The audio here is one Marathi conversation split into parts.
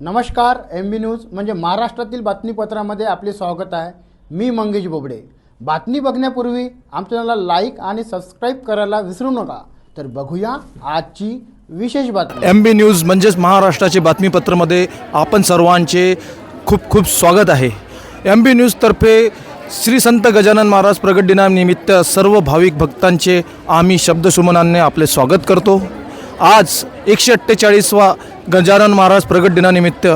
नमस्कार एम बी न्यूज म्हणजे महाराष्ट्रातील बातमीपत्रामध्ये आपले स्वागत आहे. मी मंगेश बोबडे. बातमी बघण्यापूर्वी आमच्या चॅनलला लाईक आणि सबस्क्राईब करायला विसरू नका. तर बघूया आजची विशेष बातमी. एम बी न्यूज म्हणजेच महाराष्ट्राचे बातमीपत्रामध्ये आपण सर्वांचे खूप खूप स्वागत आहे. एम बी न्यूजतर्फे श्री संत गजानन महाराज प्रगट दिनानिमित्त सर्व भाविक भक्तांचे आम्ही शब्दसुमनांनी आपले स्वागत करतो. आज एकशे अठ्ठेचाळीसवा गजानन महाराज प्रगट दिनानिमित्त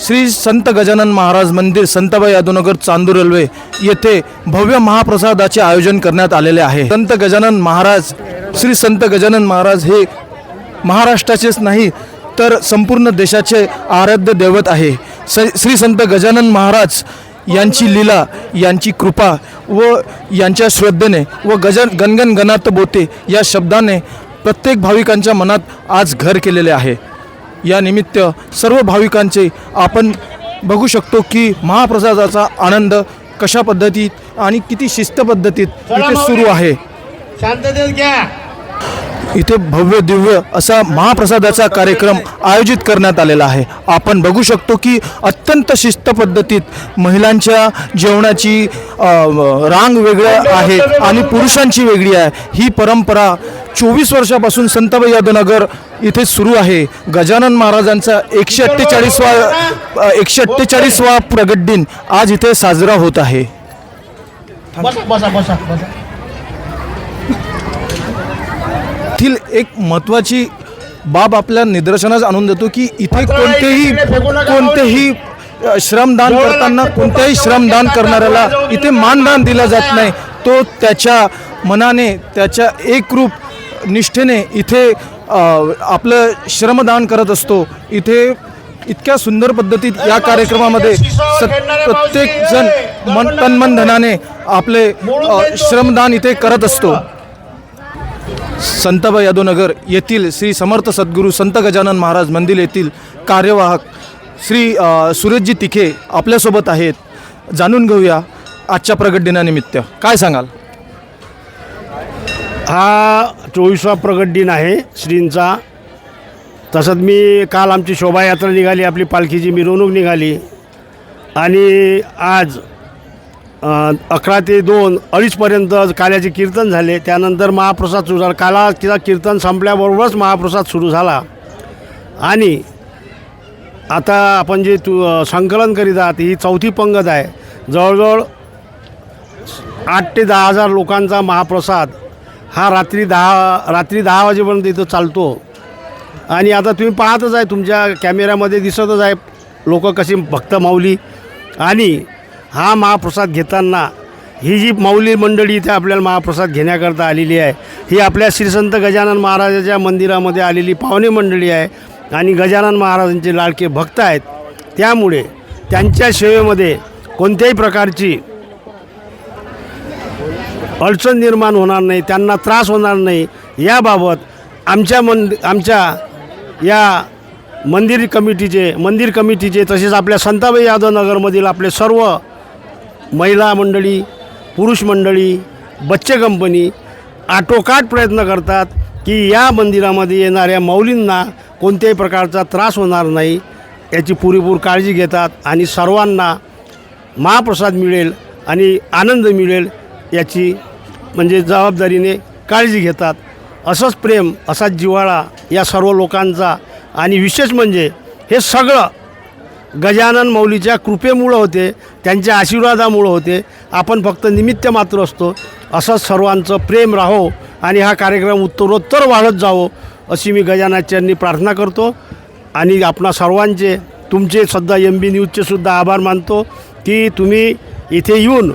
श्री संत गजानन महाराज मंदिर संतबाई यादवनगर चांदूर रेल्वे येथे भव्य महाप्रसादाचे आयोजन करण्यात आलेले आहे. संत गजानन महाराज श्री संत गजानन महाराज हे महाराष्ट्राचेच नाही तर संपूर्ण देशाचे आराध्य दैवत आहे. स श्री संत गजानन महाराज यांची लीला यांची कृपा व यांच्या श्रद्धेने व गजन गणगण गणात बोते या शब्दाने प्रत्येक भाविकांच्या मनात आज घर केलेले आहे. या निमित्त सर्व भाविकांचे आपण बघू शकतो की महाप्रसादाचा आनंद कशा पद्धतीत आणि किती शिस्त पद्धतीत इथे सुरू आहे. शांततेत घ्या. इथे भव्य दिव्य असा महाप्रसादाचा कार्यक्रम आयोजित करण्यात आलेला आहे. आपण बघू शकतो की अत्यंत शिस्त पद्धतीत महिलांच्या जेवणाची रांग वेगळ्या आहे आणि पुरुषांची वेगळी आहे. ही परंपरा चोवीस वर्षापासून संतबाई यादवनगर इथे सुरू आहे. गजानन महाराजांचा एकशे अठ्ठेचाळीसवा एकशे अठ्ठेचाळीसवा प्रगट दिन आज इथे साजरा होत आहे. येथील एक महत्त्वाची बाब आपल्या निदर्शनास आणून देतो की इथे कोणतेही कोणतेही श्रमदान करताना कोणत्याही श्रमदान करणाऱ्याला इथे मानदान दिला जात नाही. तो त्याच्या मनाने त्याच्या एकरूप निष्ठेने इथे आपलं श्रमदान करत असतो. इथे इतक्या सुंदर पद्धतीत या कार्यक्रमामध्ये स प्रत्येक जण मन तन्मन धनाने आपले श्रमदान इथे करत असतो. संतबा यादवनगर येथील श्री समर्थ सद्गुरू संत गजानन महाराज मंदिर येथील कार्यवाहक श्री सुरेशजी तिखे आपल्यासोबत आहेत. जाणून घेऊया आजच्या प्रगट दिनानिमित्त. काय सांगाल? हा चोवीसवा प्रगट दिन आहे श्रींचा. तसंच मी काल आमची शोभायात्रा निघाली आपली पालखीची मिरवणूक निघाली. आणि आज अकरा ते दोन अडीचपर्यंत काल्याचे कीर्तन झाले. त्यानंतर महाप्रसाद सुरू झाला. काला तिला कीर्तन संपल्याबरोबरच महाप्रसाद सुरू झाला. आणि आता आपण जे तू संकलन करीत आहात ही चौथी पंगत आहे. जवळजवळ आठ ते दहा हजार लोकांचा महाप्रसाद हा रात्री दहा रात्री दहा वाजेपर्यंत इथं चालतो. आणि आता तुम्ही पाहतच आहे तुमच्या कॅमेऱ्यामध्ये दिसतच आहे लोक कशी भक्त माऊली. आणि हा महाप्रसाद घेताना ही जी माऊली मंडळी इथे आपल्याला महाप्रसाद घेण्याकरता आलेली आहे ही आपल्या श्रीसंत गजानन महाराजाच्या मंदिरामध्ये आलेली पाहुणे मंडळी आहे आणि गजानन महाराजांचे लाडके भक्त आहेत. त्यामुळे त्यांच्या सेवेमध्ये कोणत्याही प्रकारची अडचण निर्माण होणार नाही त्यांना त्रास होणार नाही. याबाबत आमच्या मन आमच्या या मंदिर कमिटीचे मंदिर कमिटीचे तसेच आपल्या संताबाई यादव नगरमधील आपले सर्व महिला मंडळी पुरुष मंडळी बच्चे कंपनी आटोकाट प्रयत्न करतात की या मंदिरामध्ये येणाऱ्या माऊलींना कोणत्याही प्रकारचा त्रास होणार नाही. याची पुरेपूर काळजी घेतात आणि सर्वांना महाप्रसाद मिळेल आणि आनंद मिळेल याची म्हणजे जबाबदारीने काळजी घेतात. असंच प्रेम असाच जिव्हाळा या सर्व लोकांचा आणि विशेष म्हणजे हे सगळं गजानन मौलीच्या कृपेमुळं होते त्यांच्या आशीर्वादामुळं होते. आपण फक्त निमित्त मात्र असतो. असंच सर्वांचं प्रेम राहो आणि हा कार्यक्रम उत्तरोत्तर वाढत जावो अशी मी गजानाच्यांनी प्रार्थना करतो. आणि आपणा सर्वांचे तुमचे सुद्धा एम बी न्यूजचे सुद्धा आभार मानतो की तुम्ही इथे येऊन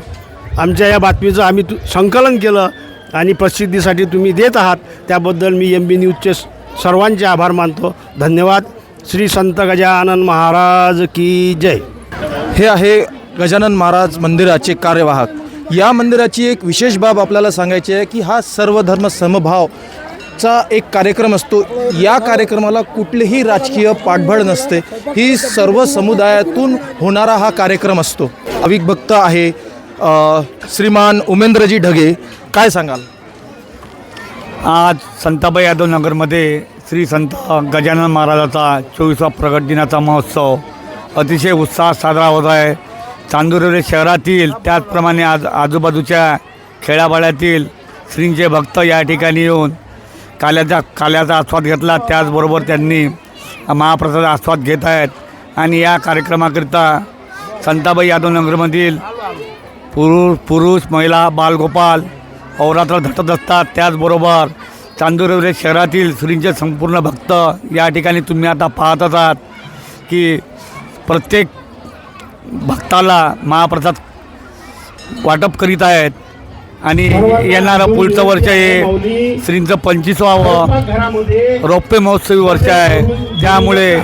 आमच्या या बातमीचं आम्ही तु संकलन केलं आणि प्रसिद्धीसाठी तुम्ही देत आहात. त्याबद्दल मी एम बी न्यूजचे सर्वांचे आभार मानतो. धन्यवाद. श्री संत गजानन महाराज की जय. हे आहे गजानन महाराज मंदिराचे कार्यवाहक. या मंदिराची एक विशेष बाब आपल्याला सांगायची आहे की हा सर्वधर्म समभाव चा एक कार्यक्रम असतो. या कार्यक्रमाला कुठलीही राजकीय पाठबळ नसते. ही सर्व समुदायातून होणारा हा कार्यक्रम असतो. भाविक भक्त आहे श्रीमान उमेंद्रजी ढगे. काय सांगाल? आज संताबाई यादव नगरमध्ये श्री संत गजानन महाराजाचा चोवीसवा प्रगट दिनाचा महोत्सव. अतिशय उत्साहात साजरा होत आहे. चांदुर्वे शहरातील त्याचप्रमाणे आज आजूबाजूच्या खेड्यापाड्यातील श्रींचे भक्त या ठिकाणी येऊन काल्याचा काल्याचा आस्वाद घेतला. त्याचबरोबर त्यांनी महाप्रसाद आस्वाद घेत आहेत. आणि या कार्यक्रमाकरिता संताबाई यादव नगरमधील पुरुष पुरुष महिला बालगोपाल अवरात्र झटत असतात. त्याचबरोबर चांदुरवरे शहरातील श्रींचे संपूर्ण भक्त या ठिकाणी तुम्ही आता पाहत आहात की प्रत्येक भक्ताला महाप्रसाद वाटप करीत आहेत. आणि येणारं पुढचं वर्ष हे श्रींचं पंचवीसवावं रौप्य महोत्सवी वर्ष आहे. त्यामुळे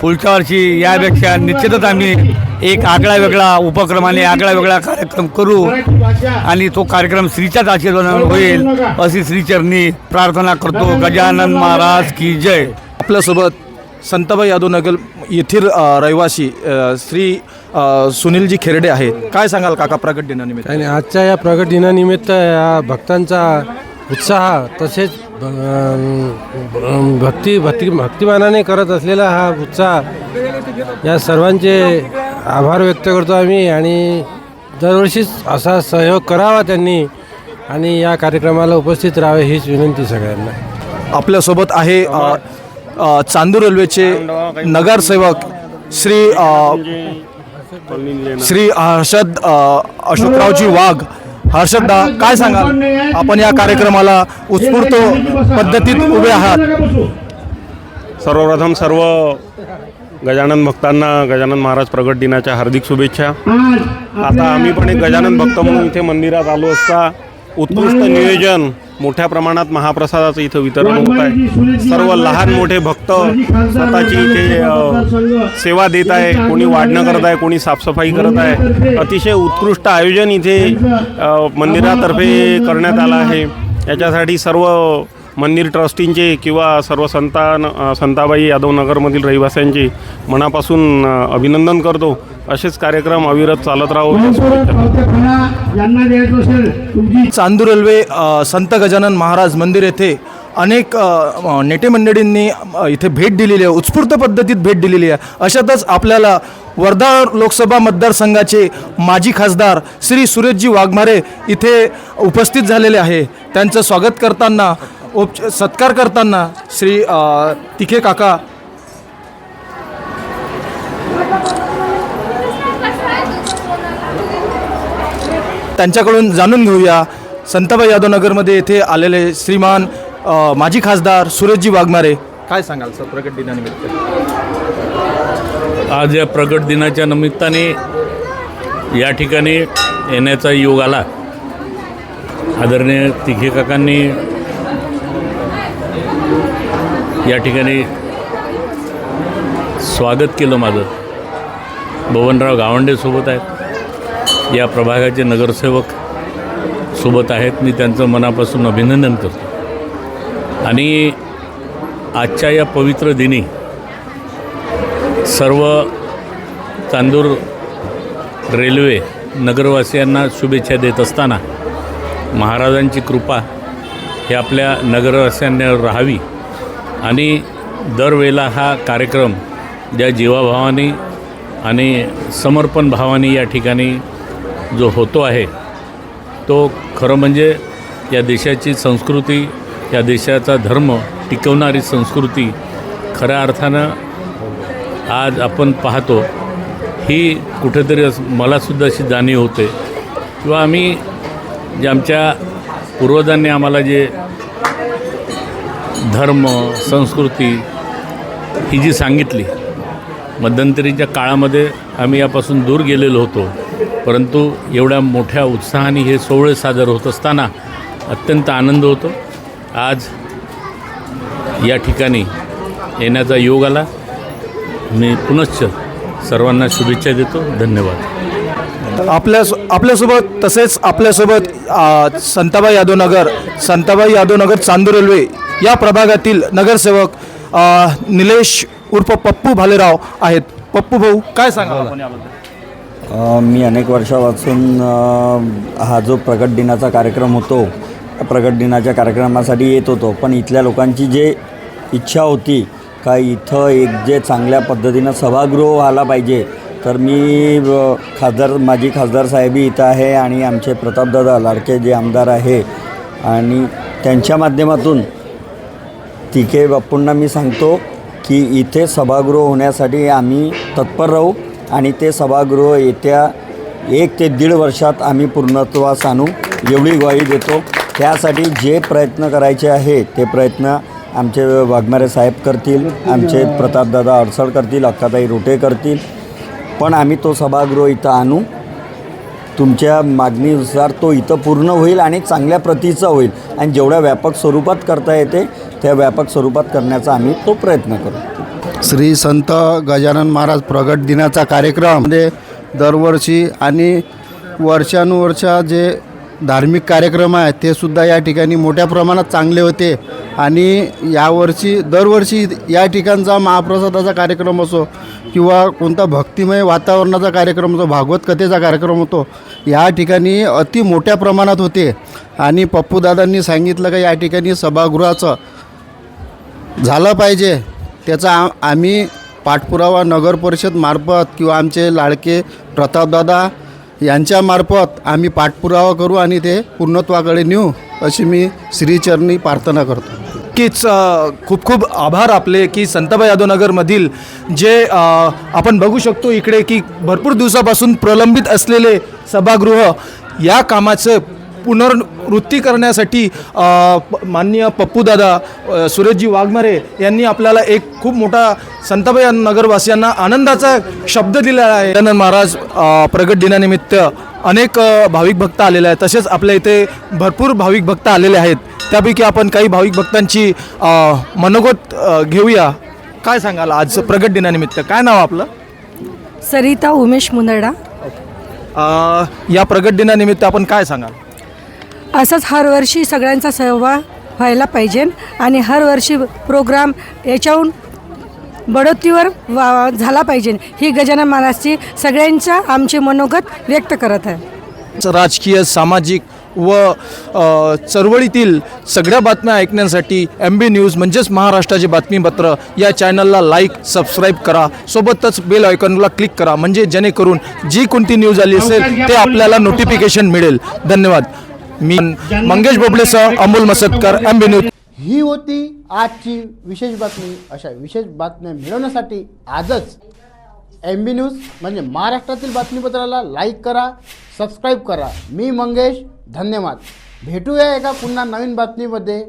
पुढच्या वर्षी यापेक्षा निश्चितच आम्ही एक आगळा वेगळा उपक्रमाने आगळा वेगळा कार्यक्रम करू आणि तो कार्यक्रम श्रीच्याच आशीर्वादाने होईल अशी श्रीचरणी प्रार्थना करतो. गजानन महाराज की जय. आपल्यासोबत संताबाई यादव नगर येथील रहिवासी श्री सुनीलजी खेरडे आहेत. काय सांगाल काका प्रगट दिनानिमित्त? आणि आजच्या या प्रगट दिनानिमित्त या भक्तांचा उत्साह तसेच भक्ती भक्ती भक्तिमानाने करत असलेला हा उत्साह या सर्वांचे आभार व्यक्त करतो आम्ही आणि दरवर्षीच असा सहयोग करावा त्यांनी आणि या कार्यक्रमाला उपस्थित राहावे हीच विनंती सगळ्यांना. आपल्यासोबत आहे चांदूर रेल्वेचे नगरसेवक श्री श्री हर्षद अशोकरावजी वाघ. हर्षददा काय सांगाल? आपण या कार्यक्रमाला उत्स्फूर्त पद्धतीत उभे आहात. सर्वप्रथम सर्व गजानन भक्तांना गजानन महाराज प्रगट दिनाच्या हार्दिक शुभेच्छा. आता आम्ही पण एक गजानन भक्त म्हणून इथे मंदिरात आलो असता. उत्कृष्ट नियोजन. मोठ्या प्रमाणात महाप्रसादाचं इथं वितरण होत आहे. सर्व लहान मोठे भक्त स्वतःची इथे सेवा देत आहे कोणी वाढणं करत आहे कोणी साफसफाई करत आहे. अतिशय उत्कृष्ट आयोजन इथे मंदिरातर्फे करण्यात आलं आहे. याच्यासाठी सर्व मंदिर ट्रस्टींचे किंवा सर्व संतान संताबाई यादव नगरमधील रहिवाशांचे मनापासून अभिनंदन करतो. असेच कार्यक्रम अविरत चालत राहो. या चांदूर रेल्वे संत गजानन महाराज मंदिर येथे अनेक नेते मंडळींनी इथे भेट दिलेली आहे उत्स्फूर्त पद्धतीत भेट दिलेली आहे. अशातच आपल्याला वर्धा लोकसभा मतदारसंघाचे माजी खासदार श्री सुरेशजी वाघमारे इथे उपस्थित झालेले आहे. त्यांचं स्वागत करताना उप सत्कार करताना श्री तिखे काका. त्यांच्याकडून जाणून घेऊया संताबाई यादव नगरमध्ये येथे आलेले श्रीमान माजी खासदार सुरेशजी वाघमारे. काय सांगाल सर प्रगट दिनानिमित्त? आज या प्रगट दिनाच्या निमित्ताने या ठिकाणी येण्याचा योग आला. आदरणीय तिघे काकांनी या ठिकाणी स्वागत केलं माझं. बबनराव गावंडेसोबत आहेत. या प्रभागाचे नगरसेवक सोबत आहेत. मी त्यांचं मनापासून अभिनंदन करतो. आणि आजच्या या पवित्र दिनी सर्व चांदूर रेल्वे नगरवासियांना शुभेच्छा देत असताना महाराजांची कृपा हे आपल्या नगरवासियांवर राहावी. आणि दरवेळेला हा कार्यक्रम ज्या जीवाभावाने आणि समर्पण भावाने या ठिकाणी जो होतो आहे तो खरं म्हणजे या देशाची संस्कृती या देशाचा धर्म टिकवणारी संस्कृती खऱ्या अर्थानं आज आपण पाहतो ही कुठेतरी अस मलासुद्धा अशी जाणीव होते. किंवा आम्ही जे आमच्या पूर्वजांनी आम्हाला जे धर्म संस्कृती ही जी सांगितली मध्यंतरीच्या काळामध्ये आम्ही यापासून दूर गेलेलो होतो. परंतु एवढ्या मोठ्या उत्साहाने हे सोहळे सादर होत असताना अत्यंत आनंद होतो. आज या ठिकाणी येण्याचा योग आला. मी पुनश्च सर्वांना शुभेच्छा देतो. धन्यवाद. आपल्या आपल्यासोबत तसेच आपल्यासोबत संताबाई यादव नगर संताबाई यादव नगर चांदूर रेल्वे या प्रभागातील नगरसेवक निलेश उर्फ पप्पू भालेराव आहेत. पप्पू भाऊ काय सांगा आपण याबद्दल? मी अनेक वर्षापासून हा जो प्रगट दिनाचा कार्यक्रम होतो त्या प्रगट दिनाच्या कार्यक्रमासाठी येत होतो. पण इथल्या लोकांची जे इच्छा होती का इथं एक जे चांगल्या पद्धतीनं सभागृह व्हायला पाहिजे तर मी खासदार माझी खासदार साहेबी इथं आहे आणि आमचे प्रतापदादा लाडके जे आमदार आहे आणि त्यांच्या माध्यमातून तिके बाप्पूंना मी सांगतो की इथे सभागृह होण्यासाठी आम्ही तत्पर राहू आणि ते सभागृह येत्या एक ते दीड वर्षात आम्ही पूर्णत्वास आणू एवढी ग्वाही देतो. त्यासाठी जे प्रयत्न करायचे आहे ते प्रयत्न आमचे वाघमारे साहेब करतील आमचे प्रतापदादा अडसळ करतील अक्काताई रोटे करतील. पण आम्ही तो सभागृह इथं आणू. तुमच्या मागणीनुसार तो इथं पूर्ण होईल आणि चांगल्या प्रतीचा होईल. आणि जेवढ्या व्यापक स्वरूपात करता येते त्या व्यापक स्वरूपात करण्याचा आम्ही तो प्रयत्न करू. श्री संत गजानन महाराज प्रगट दिनाचा कार्यक्रम म्हणजे दरवर्षी आणि वर्षानुवर्षा जे धार्मिक कार्यक्रम आहेत ते सुद्धा या ठिकाणी मोठ्या प्रमाणात चांगले होते. आणि यावर्षी दरवर्षी या ठिकाणचा महाप्रसादाचा कार्यक्रम असो किंवा कोणता भक्तिमय वातावरणाचा कार्यक्रम असो भागवत कथेचा कार्यक्रम होतो या ठिकाणी अति मोठ्या प्रमाणात होते. आणि पप्पूदादांनी सांगितलं का या ठिकाणी सभागृहाचं झालं पाहिजे. त्याचा आ आम्ही पाठपुरावा नगर परिषद मार्फत किंवा आमचे लाडके प्रतापदादा यांच्यामार्फत आम्ही पाठपुरावा करू आणि ते पूर्णत्वाकडे नेऊ अशी मी श्रीचरणी प्रार्थना करतो. नक्कीच खूप खूप आभार आपले की संतबाई यादवनगरमधील जे आपण बघू शकतो इकडे की भरपूर दिवसापासून प्रलंबित असलेले सभागृह या कामाचं पुनर्वृत्ती करण्यासाठी माननीय पप्पूदादा सुरेशजी वाघमारे यांनी आपल्याला एक खूप मोठा संतबाई नगरवासियांना आनंदाचा शब्द दिलेला आहे. गजानन महाराज प्रगट दिनानिमित्त अनेक भाविक भक्त आलेले आहेत. तसेच आपल्या इथे भरपूर भाविक भक्त आलेले आहेत. त्यापैकी आपण काही भाविक भक्तांची मनोगत घेऊया. काय सांगाल आज प्रगट दिनानिमित्त? काय नाव आपलं? सरिता उमेश मुंदडा अ, या प्रगट दिनानिमित्त आपण काय सांगाल? असंच हरवर्षी सगळ्यांचा सहभाग व्हायला पाहिजे आणि हरवर्षी प्रोग्राम याच्याहून बढोतीवर वा झाला पाहिजे. ही गजानन महाराजची सगळ्यांच्या आमचे मनोगत व्यक्त करत आहे. राजकीय सामाजिक व चळवळीतील सगळ्या बातम्या ऐकण्यासाठी एम बी न्यूज म्हणजेच महाराष्ट्राचे बातमीपत्र या चॅनलला लाईक सबस्क्राईब करा. सोबतच बेल आयकॉनला क्लिक करा. म्हणजे जेणेकरून जी कोणती न्यूज आली असेल ते आपल्याला नोटिफिकेशन मिळेल. धन्यवाद. मी Mangesh बोबलेसह Amol Masatkar M B news. ही होती आजची विशेष बातमी. अशा विशेष बातम्या मिळवण्यासाठी आजच एम बी न्यूज म्हणजे महाराष्ट्रातील बातमीपत्राला लाईक करा सबस्क्राईब करा. मी मंगेश धन्यवाद. भेटूया एका पुन्हा नवीन बातमीमध्ये.